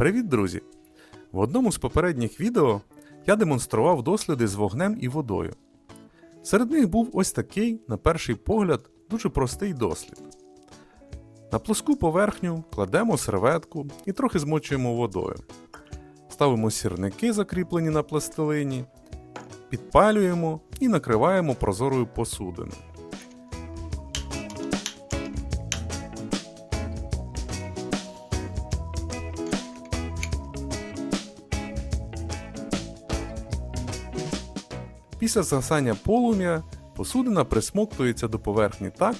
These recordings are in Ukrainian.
Привіт, друзі! В одному з попередніх відео я демонстрував досліди з вогнем і водою. Серед них був ось такий, на перший погляд, дуже простий дослід. На плоску поверхню кладемо серветку і трохи змочуємо водою. Ставимо сірники, закріплені на пластилині, підпалюємо і накриваємо прозорою посудиною. Після згасання полум'я посудина присмоктується до поверхні так,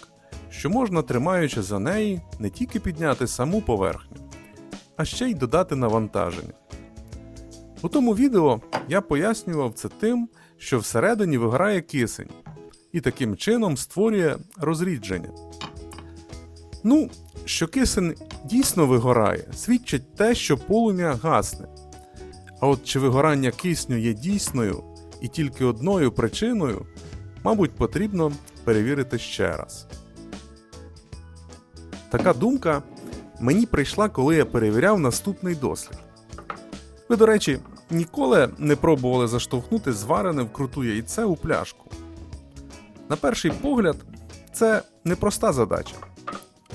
що можна, тримаючи за неї, не тільки підняти саму поверхню, а ще й додати навантаження. У тому відео я пояснював це тим, що всередині виграє кисень і таким чином створює розрідження. Ну, що кисень дійсно вигорає, свідчить те, що полум'я гасне. А от чи вигорання кисню є дійсною і тільки одною причиною, мабуть, потрібно перевірити ще раз. Така думка мені прийшла, коли я перевіряв наступний дослід. Ви, до речі, ніколи не пробували заштовхнути зварене вкруту яйце у пляшку. На перший погляд, це непроста задача.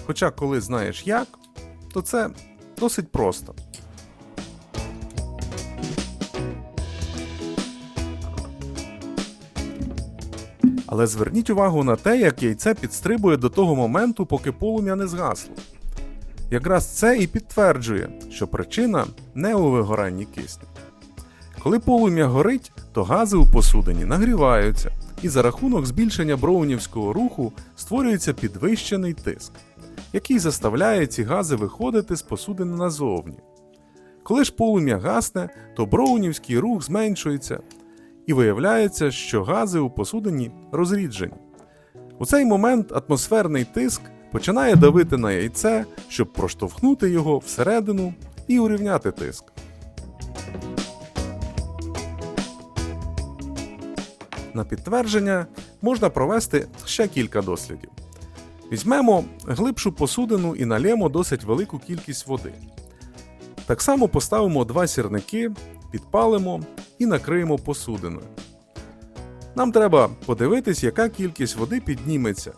Хоча, коли знаєш як, то це досить просто. Але зверніть увагу на те, як яйце підстрибує до того моменту, поки полум'я не згасло. Якраз це і підтверджує, що причина не у вигоранні кисню. Коли полум'я горить, то гази у посудині нагріваються, і за рахунок збільшення броунівського руху створюється підвищений тиск, який заставляє ці гази виходити з посудини назовні. Коли ж полум'я гасне, то броунівський рух зменшується, і виявляється, що гази у посудині розріджені. У цей момент атмосферний тиск починає давити на яйце, щоб проштовхнути його всередину і урівняти тиск. На підтвердження можна провести ще кілька дослідів. Візьмемо глибшу посудину і налємо досить велику кількість води. Так само поставимо два сірники, підпалимо і накриємо посудиною. Нам треба подивитись, яка кількість води підніметься.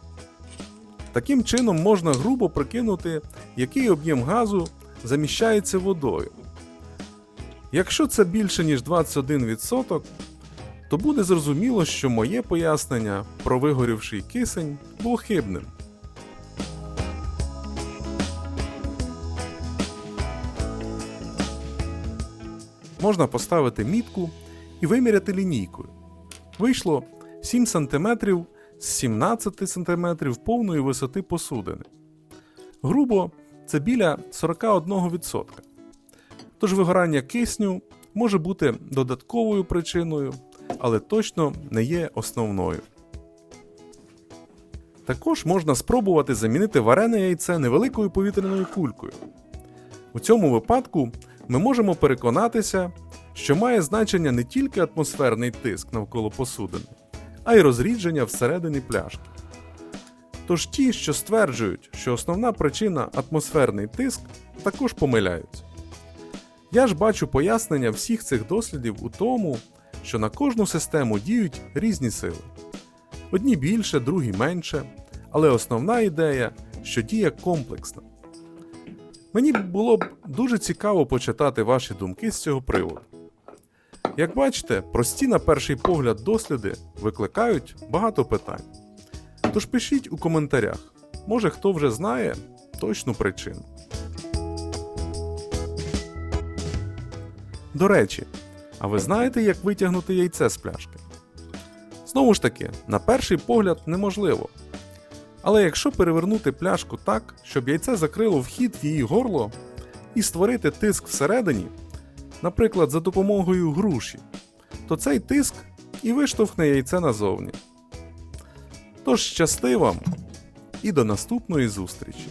Таким чином можна грубо прикинути, який об'єм газу заміщається водою. Якщо це більше ніж 21%, то буде зрозуміло, що моє пояснення про вигорівший кисень було хибним. Можна поставити мітку і виміряти лінійкою. Вийшло 7 см з 17 см повної висоти посудини. Грубо це біля 41%. Тож вигорання кисню може бути додатковою причиною, але точно не є основною. Також можна спробувати замінити варене яйце невеликою повітряною кулькою. У цьому випадку ми можемо переконатися, що має значення не тільки атмосферний тиск навколо посудини, а й розрідження всередині пляшки. Тож ті, що стверджують, що основна причина атмосферний тиск, також помиляються. Я ж бачу пояснення всіх цих дослідів у тому, що на кожну систему діють різні сили. Одні більше, другі менше, але основна ідея, що дія комплексна. Мені було б дуже цікаво почитати ваші думки з цього приводу. Як бачите, прості на перший погляд досліди викликають багато питань. Тож пишіть у коментарях, може хто вже знає точну причину. До речі, а ви знаєте, як витягнути яйце з пляшки? Знову ж таки, на перший погляд неможливо. Але якщо перевернути пляшку так, щоб яйце закрило вхід в її горло і створити тиск всередині, наприклад, за допомогою груші, то цей тиск і виштовхне яйце назовні. Тож щасти вам і до наступної зустрічі!